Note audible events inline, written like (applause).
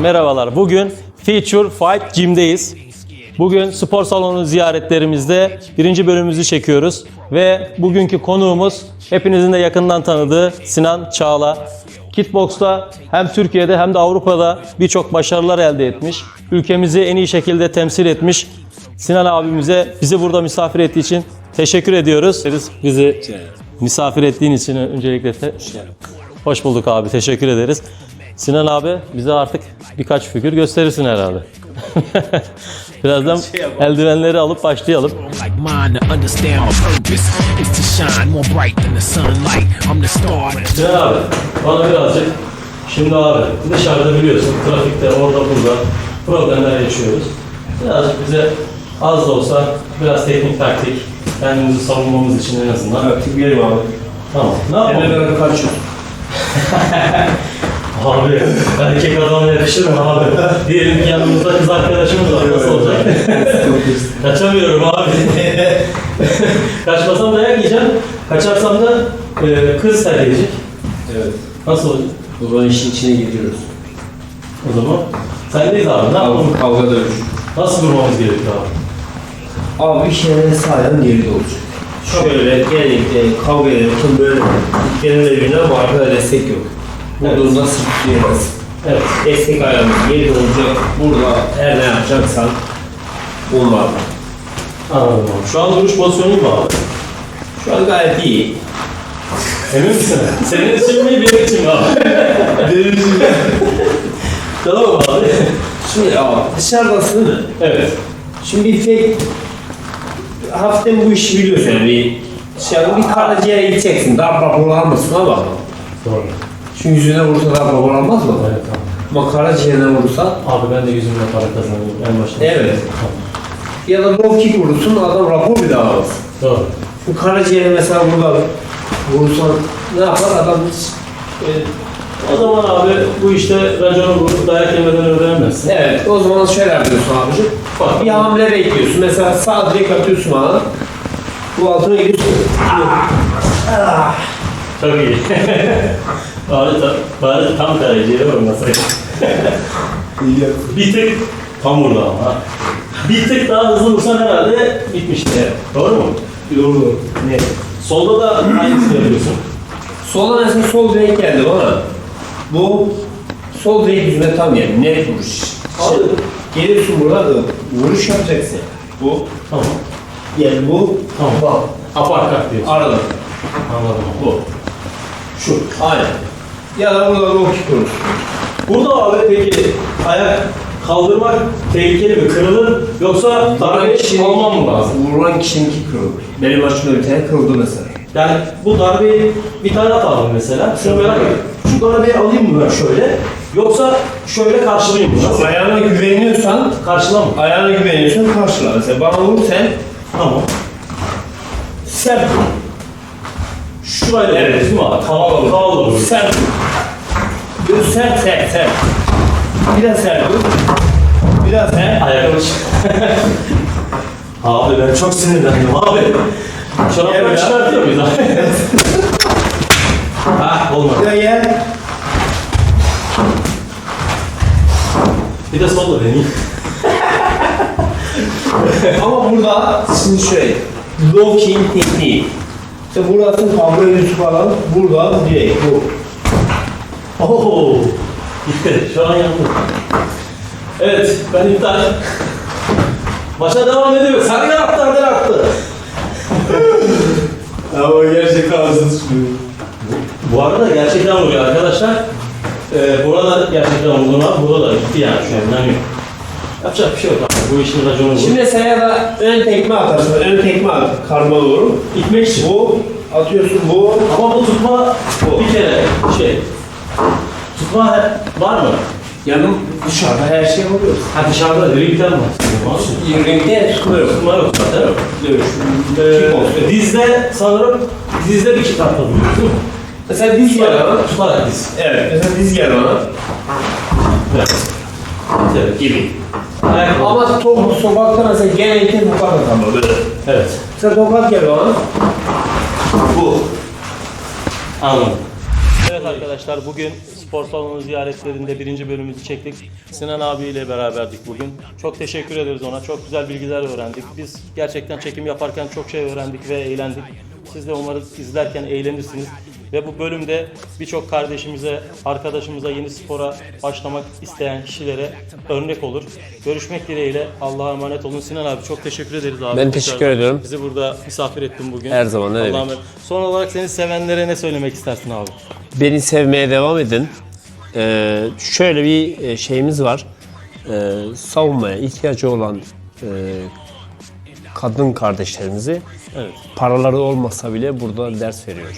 Merhabalar. Bugün Feature Fight Gym'deyiz. Bugün spor salonu ziyaretlerimizde birinci bölümümüzü çekiyoruz. Ve bugünkü konuğumuz hepinizin de yakından tanıdığı Sinan Çağla. Kickbox'ta hem Türkiye'de hem de Avrupa'da birçok başarılar elde etmiş. Ülkemizi en iyi şekilde temsil etmiş. Sinan abimize bizi burada misafir ettiği için teşekkür ediyoruz. Bizi misafir ettiğin için öncelikle te- hoş bulduk abi. Teşekkür ederiz. Sinan abi bize artık birkaç figür gösterirsin herhalde. (laughs) Birazdan eldivenleri alıp başlayalım. Like mine to understand my purpose is to shine more bright than the sunlight. I'm the star. Sinan abi bana birazcık şimdi abi dışarıda biliyorsun trafikte orada burada problemler yaşıyoruz. Birazcık bize az da olsa biraz teknik taktik kendimizi savunmamız için en azından. Evet, gelirim abi. Tamam. Ne yapalım? ben kaçıyorum. (laughs) Abi erkek adamla yakışır mı abi? Diyelim ki yanımızda kız arkadaşımız var. Nasıl olacak? Kaçamıyorum abi. (laughs) Kaçmasam dayak yiyeceğim. Kaçarsam da e, kız terk edecek. Evet. Nasıl olacak? O zaman işin içine giriyoruz. O zaman sendeyiz abi. Ne yapalım? Kavga, dövüş. Nasıl durmamız gerekiyor abi? Abi iş yerine sahiden geride olacak. Şöyle genellikle kavga ederken böyle genel evine arkada destek yok. Bu Evet. sırtlayamaz. Evet. Destek ayağımız geride olacak. Burada her ne yapacaksan onlar. Anladım abi. Şu an duruş pozisyonu mu abi? Şu an gayet iyi. Emin misin? Senin için mi benim için mi abi? tamam abi. Şimdi abi dışarıdasın değil mi? Evet. Şimdi tek hafiften bu işi biliyorsun yani bir şey bir karaciğere gideceksin. Daha raporlanmasın ama Doğru. Şu yüzüne vursa daha raporlanmaz mı? Evet tamam. Ama karaciğerine vursa Abi ben de yüzümle para kazanıyorum en başta. Evet. Tamam. ya da low kick vurursun adam rapor bile alamaz. Doğru. Bu karaciğere mesela burada vurursan ne yapar adam hiç e, O zaman abi bu işte raconu vurup dayak yemeden öğrenemezsin. Evet o zaman şöyle yapıyorsun abicim. Bak. Bir hamle bekliyorsun. Mesela sağ direkt atıyorsun bana. Bu altına gidiyorsun. Çok iyi. (laughs) bari, ta, bari tam karaciğere vurmasaydı. bir tık tam vurdu ama. Bir tık daha hızlı vursan herhalde bitmişti. Doğru mu? Doğru. Ne? Solda da aynısını yapıyorsun. Soldan mesela sol direkt geldi bana. Bu sol direkt yüzüne tam yani net vuruş. Abi. Geliyorsun burada da vuruş yapacaksın. Bu Tamam. yani bu Tamam. bak Aparkat diyorsun. arada Anladım. bu. Şu aynen. Ya da burada kick vurursun. Burada abi peki ayak kaldırmak tehlikeli mi? Kırılır yoksa darbe almam mı lazım? Vurulan kişininki kırılır. Benim açımda bir tane kırıldı mesela. Yani bu darbeyi bir tane atalım mesela. Şunu merak ediyorum. Şu darbeyi alayım mı ben şöyle? Yoksa şöyle karşılayayım mı? Nasıl? Ayağına güveniyorsan Karşılama. ayağına güveniyorsan karşıla. Mesela bana vur sen Tamam. sert. Şurayla Evet. evet. değil mi abi? Havalı, havalı vur. Sert. Böyle sert sert sert. Biraz sert vur. Biraz sert. Ayakları çık. (laughs) abi ben çok sinirlendim abi. Çorapları çıkartıyor muyuz abi? (laughs) ha olmadı. Ya gel. Bir de solla deneyeyim. (laughs) Ama burada şimdi şöyle. Low kick tekniği. İşte burası kavga yüzü falan. Burada direkt bu. Oo. Şu an yandım. Evet, ben iptal. Maça devam ediyor. Sarı attı, Arden (laughs) attı. Ama gerçekten ağzını sıkıyor. Bu arada gerçekten vuruyor arkadaşlar. Ee, burada gerçekten vurduğuna, burada da gitti yani şu an. Yapacak bir şey yok. Bu işin raconu bu. Şimdi sen ya da ön tekme atarsın. Ön tekme at. Karma doğru. itmek için. Bu atıyorsun bu. Ama bu tutma Bu. bir kere şey. Tutma var mı? Yanım dışarıda her şey oluyor. Ha dışarıda ringden var. Yürürlükte tutma yok. Tutma yok zaten. Dövüş. Ee, dizde sanırım dizde bir değil mi? Mesela diz gel bana. Tutarak diz. Evet. Mesela diz gel bana. Evet. Evet. Gibi. Ayak Ama top, sokakta mesela genellikle tokat atamam böyle. Evet. Mesela tokat gel bana. Bu. Anladım. Evet arkadaşlar bugün spor salonu ziyaretlerinde birinci bölümümüzü çektik. Sinan abiyle beraberdik bugün. Çok teşekkür ederiz ona. Çok güzel bilgiler öğrendik. Biz gerçekten çekim yaparken çok şey öğrendik ve eğlendik. Siz de umarım izlerken eğlenirsiniz. Ve bu bölümde birçok kardeşimize, arkadaşımıza yeni spora başlamak isteyen kişilere örnek olur. Görüşmek dileğiyle Allah'a emanet olun. Sinan abi çok teşekkür ederiz abi. Ben teşekkür Tekrar ediyorum. Bizi burada misafir ettin bugün. Her zaman, ne demek. Son olarak seni sevenlere ne söylemek istersin abi? Beni sevmeye devam edin. Ee, şöyle bir e, şeyimiz var. Ee, savunmaya ihtiyacı olan e, kadın kardeşlerimizi Evet. paraları olmasa bile burada ders veriyoruz.